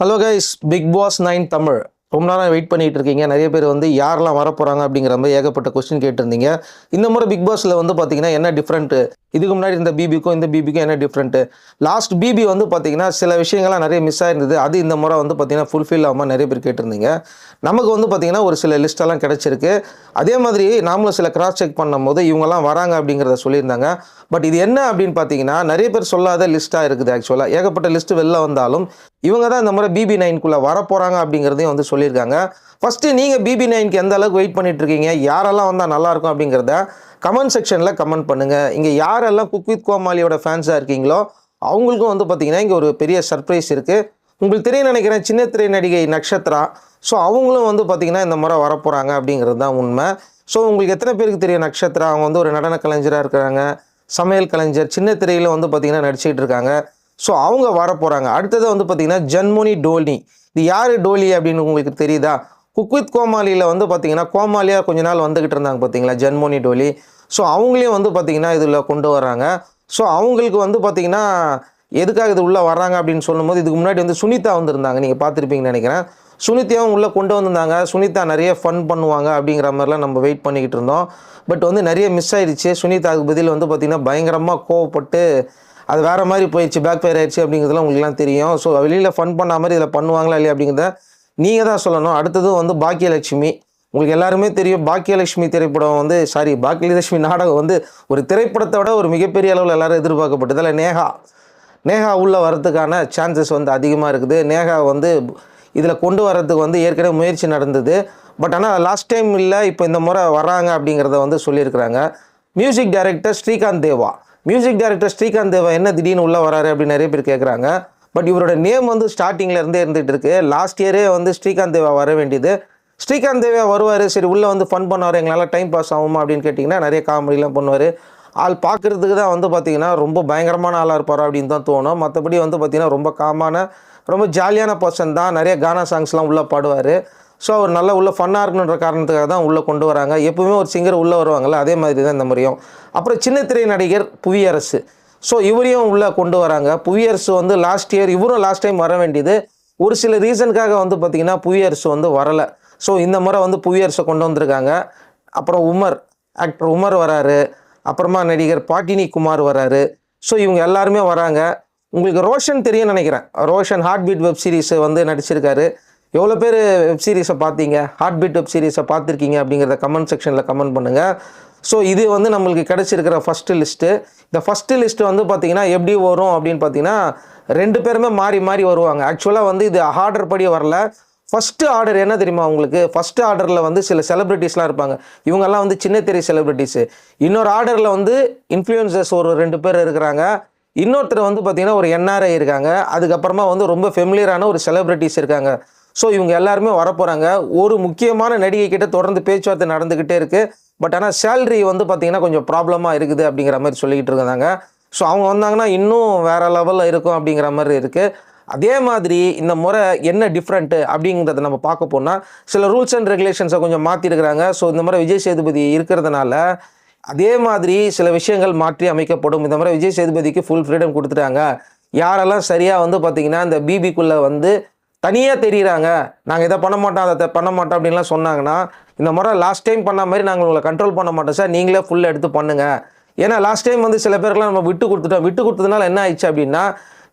Hello guys Bigg Boss nine Tamil ரொம்ப நேரம் wait பண்ணிட்டு இருக்கீங்க. நிறைய பேர் வந்து யாரெல்லாம் வரப்போகிறாங்க அப்படிங்கிற மாதிரி ஏகப்பட்ட கொஸ்டின் கேட்டிருந்தீங்க. இந்த முறை பிக் பாஸில் வந்து பார்த்தீங்கன்னா என்ன டிஃப்ரெண்ட்டு இதுக்கு முன்னாடி இந்த பிபிக்கும் இந்த பிபிக்கும் என்ன டிஃப்ரெண்ட்டு லாஸ்ட் பிபி வந்து பார்த்தீங்கன்னா சில விஷயங்கள்லாம் நிறைய மிஸ் ஆயிருந்தது. அது இந்த முறை வந்து பார்த்தீங்கன்னா ஃபுல்ஃபில் ஆகாமல் நிறைய பேர் கேட்டிருந்தீங்க. நமக்கு வந்து பார்த்திங்கன்னா ஒரு சில லிஸ்ட்டெல்லாம் கிடச்சிருக்கு. அதே மாதிரி நாமளும் சில கிராஸ் செக் பண்ணும்போது இவங்கெல்லாம் வராங்க அப்படிங்கிறத சொல்லியிருந்தாங்க. பட் இது என்ன அப்படின்னு பார்த்தீங்கன்னா நிறைய பேர் சொல்லாத லிஸ்ட்டாக இருக்குது ஆக்சுவலாக ஏகப்பட்ட லிஸ்ட்டு வெளில வந்தாலும் இவங்க தான் இந்த முறை பிபி நைன்குள்ளே வரப்போகிறாங்க அப்படிங்கிறதையும் வந்து சொல்லியிருக்காங்க. ஃபஸ்ட்டு நீங்கள் பிபி நைன்க்கு எந்த அளவுக்கு வெயிட் பண்ணிகிட்ருக்கீங்க யாரெல்லாம் வந்தால் நல்லாயிருக்கும் அப்படிங்கிறத கமெண்ட் செக்ஷனில் கமெண்ட் பண்ணுங்கள் இங்கே யாரெல்லாம் குக் வித் கோமாளியோட ஃபேன்ஸாக இருக்கீங்களோ அவங்களுக்கும் வந்து பார்த்திங்கன்னா இங்கே ஒரு பெரிய சர்ப்ரைஸ் இருக்குது உங்களுக்கு தெரிய நினைக்கிறேன் சின்ன திரை நடிகை நக்ஷத்ரா. ஸோ அவங்களும் வந்து பார்த்தீங்கன்னா இந்த முறை வரப்போகிறாங்க அப்படிங்கிறது தான் உண்மை. ஸோ உங்களுக்கு எத்தனை பேருக்கு தெரியும் நக்ஷத்ரா? அவங்க வந்து ஒரு நடன கலைஞராக இருக்கிறாங்க. சமையல் கலைஞர் சின்ன திரையில் வந்து பார்த்தீங்கன்னா நடிச்சிக்கிட்டு இருக்காங்க. ஸோ அவங்க வரப்போகிறாங்க அடுத்தது வந்து பார்த்தீங்கன்னா ஜன்மோனி டோலி. இது யார் டோலி அப்படின்னு உங்களுக்கு தெரியுதா? குக் வித் கோமாளியில் வந்து பார்த்தீங்கன்னா கோமாளியாக கொஞ்ச நாள் வந்துக்கிட்டு இருந்தாங்க பார்த்தீங்களா ஜன்மோனி டோலி. ஸோ அவங்களையும் வந்து பார்த்தீங்கன்னா இதில் கொண்டு வராங்க. ஸோ அவங்களுக்கு வந்து பார்த்தீங்கன்னா எதுக்காக இது உள்ளே வர்றாங்க அப்படின்னு சொல்லும்போது இதுக்கு முன்னாடி வந்து சுனிதா வந்திருந்தாங்க. நீங்கள் பார்த்துருப்பீங்கன்னு நினைக்கிறேன். சுனிதாவும் உள்ளே கொண்டு வந்திருந்தாங்க. சுனிதா நிறைய ஃபன் பண்ணுவாங்க அப்படிங்கிற மாதிரிலாம் நம்ம வெயிட் பண்ணிக்கிட்டு இருந்தோம். பட் வந்து நிறைய மிஸ் ஆயிடுச்சு. சுனிதாவுக்கு பதில் வந்து பார்த்திங்கன்னா பயங்கரமாக கோவப்பட்டு அது வேறு மாதிரி போயிடுச்சு பேக் ஃபயர் ஆயிடுச்சு அப்படிங்கிறதுலாம் உங்களுக்குலாம் தெரியும். ஸோ வெளியில் ஃபன் பண்ண மாதிரி இதில் பண்ணுவாங்களா இல்லையா அப்படிங்கிறத நீங்கள் தான் சொல்லணும். அடுத்தது வந்து பாக்கியலட்சுமி. உங்களுக்கு எல்லாருமே தெரியும் பாக்கியலட்சுமி திரைப்படம் வந்து சாரி பாக்கியலட்சுமி நாடகம் வந்து ஒரு திரைப்படத்தை விட ஒரு மிகப்பெரிய அளவில் எல்லோரும் எதிர்பார்க்கப்பட்டது. இல்லை நேஹா நேஹா உள்ளே வரதுக்கான சான்சஸ் வந்து அதிகமாக இருக்குது. நேஹா வந்து இதில் கொண்டு வரதுக்கு வந்து ஏற்கனவே முயற்சி நடந்தது. பட் ஆனால் லாஸ்ட் டைம் இல்லை இப்போ இந்த முறை வராங்க அப்படிங்கிறத வந்து சொல்லியிருக்கிறாங்க. Music director Srikanth Deva. Music director Srikanth Deva என்ன திடீர்னு உள்ளே வராரு அப்படின்னு நிறைய பேர் கேட்குறாங்க பட் இவரோட நேம் வந்து ஸ்டார்டிங்கில் இருந்தே இருந்துகிட்டு இருக்கு. லாஸ்ட் இயரே வந்து ஸ்ரீகாந்த் தேவா வர வேண்டியது. ஸ்ரீகாந்த் தேவா வருவார். சரி உள்ளே வந்து ஃபன் பண்ணுவார். எங்களால் டைம் பாஸ் ஆகுமா அப்படின்னு கேட்டிங்கன்னா நிறைய காமெடிலாம் பண்ணுவார். ஆள் பார்க்குறதுக்கு தான் வந்து பார்த்திங்கன்னா ரொம்ப பயங்கரமான ஆளாக இருப்பார் அப்படின்னு தான் தோணும். மற்றபடி வந்து பார்த்திங்கன்னா ரொம்ப காமான ரொம்ப ஜாலியான பர்சன் தான். நிறைய கானா சாங்ஸ்லாம் உள்ளே பாடுவார். ஸோ அவர் நல்லா உள்ள ஃபன்னாக இருக்கணுன்ற காரணத்துக்காக தான் உள்ளே கொண்டு வராங்க. எப்பவுமே ஒரு சிங்கர் உள்ளே வருவாங்கள்ல அதே மாதிரி தான் இந்த முறையும். அப்புறம் சின்ன திரை நடிகர் புவியரசு. ஸோ இவரையும் உள்ளே கொண்டு வராங்க. புவியரசு வந்து லாஸ்ட் இயர் இவரும் லாஸ்ட் டைம் வர வேண்டியது. ஒரு சில ரீசனுக்காக வந்து பார்த்திங்கன்னா புவியரசு வந்து வரலை. ஸோ இந்த முறை வந்து புவியரசை கொண்டு வந்திருக்காங்க. அப்புறம் உமர் ஆக்டர் உமர் வராரு. அப்புறமா நடிகர் பாட்டினி குமார் வராரு. ஸோ இவங்க எல்லாருமே வராங்க. உங்களுக்கு ரோஷன் தெரியும் நினைக்கிறேன். Roshan heart beat web series வந்து நடிச்சிருக்காரு. எவ்வளோ பேர் வெப் சீரிஸை பார்த்தீங்க? ஹார்ட் பீட் வெப் சீரிஸை பார்த்துருக்கீங்க அப்படிங்கிறத கமெண்ட் செக்ஷனில் கமெண்ட் பண்ணுங்கள் ஸோ இது வந்து நம்மளுக்கு கிடச்சிருக்கிற ஃபஸ்ட்டு லிஸ்ட்டு இந்த ஃபஸ்ட்டு லிஸ்ட்டு வந்து பார்த்திங்கன்னா எப்படி வரும் அப்படின்னு பார்த்தீங்கன்னா ரெண்டு பேருமே மாறி மாறி வருவாங்க. ஆக்சுவலாக வந்து இது ஆர்டர் படி வரல. ஃபஸ்ட்டு ஆர்டர் என்ன தெரியுமா உங்களுக்கு? ஃபஸ்ட்டு ஆர்டரில் வந்து சில செலிப்ரிட்டிஸ்லாம் இருப்பாங்க. இவங்கெல்லாம் வந்து சின்ன தெரிய செலிப்ரிட்டிஸு இன்னொரு ஆர்டரில் வந்து இன்ஃப்ளூயன்சர்ஸ் ஒரு ரெண்டு பேர் இருக்கிறாங்க. இன்னொருத்தர் வந்து பார்த்திங்கன்னா ஒரு என்ஆர்ஐ இருக்காங்க. அதுக்கப்புறமா வந்து ரொம்ப ஃபெமிலியரான ஒரு செலிப்ரிட்டிஸ் இருக்காங்க. ஸோ இவங்க எல்லாருமே வரப்போகிறாங்க ஒரு முக்கியமான நடிகை கிட்ட தொடர்ந்து பேச்சுவார்த்தை நடந்துக்கிட்டே இருக்குது பட் ஆனால் சேல்ரி வந்து பார்த்திங்கன்னா கொஞ்சம் ப்ராப்ளமாக இருக்குது அப்படிங்கிற மாதிரி சொல்லிக்கிட்டு இருந்தாங்க ஸோ அவங்க வந்தாங்கன்னா இன்னும் வேறு லெவலில் இருக்கும் அப்படிங்கிற மாதிரி இருக்குது அதே மாதிரி இந்த முறை என்ன டிஃப்ரெண்ட்டு அப்படிங்கிறத நம்ம பார்க்க போனால் சில ரூல்ஸ் அண்ட் ரெகுலேஷன்ஸை கொஞ்சம் மாற்றிருக்கிறாங்க ஸோ இந்த முறை விஜய் சேதுபதி இருக்கிறதுனால அதே மாதிரி சில விஷயங்கள் மாற்றி அமைக்கப்படும். இந்த முறை விஜய் சேதுபதிக்கு ஃபுல் ஃப்ரீடம் கொடுத்துட்டாங்க. யாரெல்லாம் சரியாக வந்து பார்த்திங்கன்னா இந்த பிபிக்குள்ளே வந்து தனியாக தெரியுறாங்க. நாங்கள் இதை பண்ண மாட்டோம் அதை பண்ண மாட்டோம் அப்படின்லாம் சொன்னாங்கன்னா இந்த முறை லாஸ்ட் டைம் பண்ண மாதிரி நாங்கள் உங்களை கண்ட்ரோல் பண்ண மாட்டோம் சார் நீங்களே ஃபுல்லாக எடுத்து பண்ணுங்கள் ஏன்னா லாஸ்ட் டைம் வந்து சில பேருக்குலாம் நம்ம விட்டு கொடுத்துட்டோம். விட்டு கொடுத்ததுனால என்ன ஆயிடுச்சு அப்படின்னா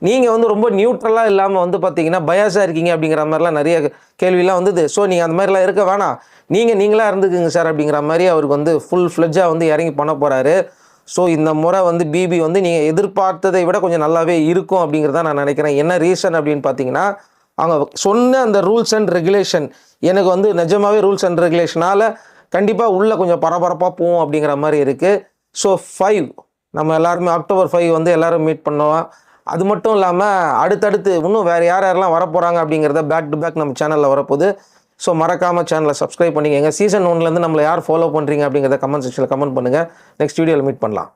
நீங்கள் வந்து ரொம்ப நியூட்ரலாக இல்லாமல் வந்து பார்த்தீங்கன்னா பயாஸாக இருக்கீங்க அப்படிங்கிற மாதிரிலாம் நிறைய கேள்விலாம் வந்தது. ஸோ நீங்கள் அந்த மாதிரிலாம் இருக்க வேணாம். நீங்கள் நீங்களாக இருந்துக்குங்க சார் அப்படிங்கிற மாதிரி அவருக்கு வந்து ஃபுல் ஃப்ளெஜ்ஜாக வந்து இறங்கி பண்ண போகிறாரு ஸோ இந்த முறை வந்து பிபி வந்து நீங்கள் எதிர்பார்த்ததை விட கொஞ்சம் நல்லாவே இருக்கும் அப்படிங்கிறத நான் நினைக்கிறேன். என்ன ரீசன் அப்படின்னு பார்த்தீங்கன்னா அவங்க சொன்ன அந்த ரூல்ஸ் அண்ட் ரெகுலேஷன் எனக்கு வந்து நிஜமாகவே ரூல்ஸ் அண்ட் ரெகுலேஷனால் கண்டிப்பாக உள்ளே கொஞ்சம் பரபரப்பாக போகும் அப்படிங்கிற மாதிரி இருக்குது ஸோ ஃபைவ் நம்ம எல்லாருமே அக்டோபர் ஃபைவ் வந்து எல்லோரும் மீட் பண்ணுவோம் அது மட்டும் இல்லாமல் அடுத்தடுத்து இன்னும் வேறு யார் யாரெல்லாம் வரப்போகிறாங்க அப்படிங்கிறத பேக் டு பேக் நம்ம சேனலில் வரப்போகுது. ஸோ மறக்காமல் சேனலை சப்ஸ்கிரைப் பண்ணிக்கங்க. சீசன் ஒன்லேருந்து நம்மளை யார் ஃபாலோ பண்ணுறீங்க அப்படிங்கிறத கமெண்ட் செக்ஷனில் கமெண்ட் பண்ணுங்கள் நெக்ஸ்ட் வீடியோவில் மீட் பண்ணலாம்.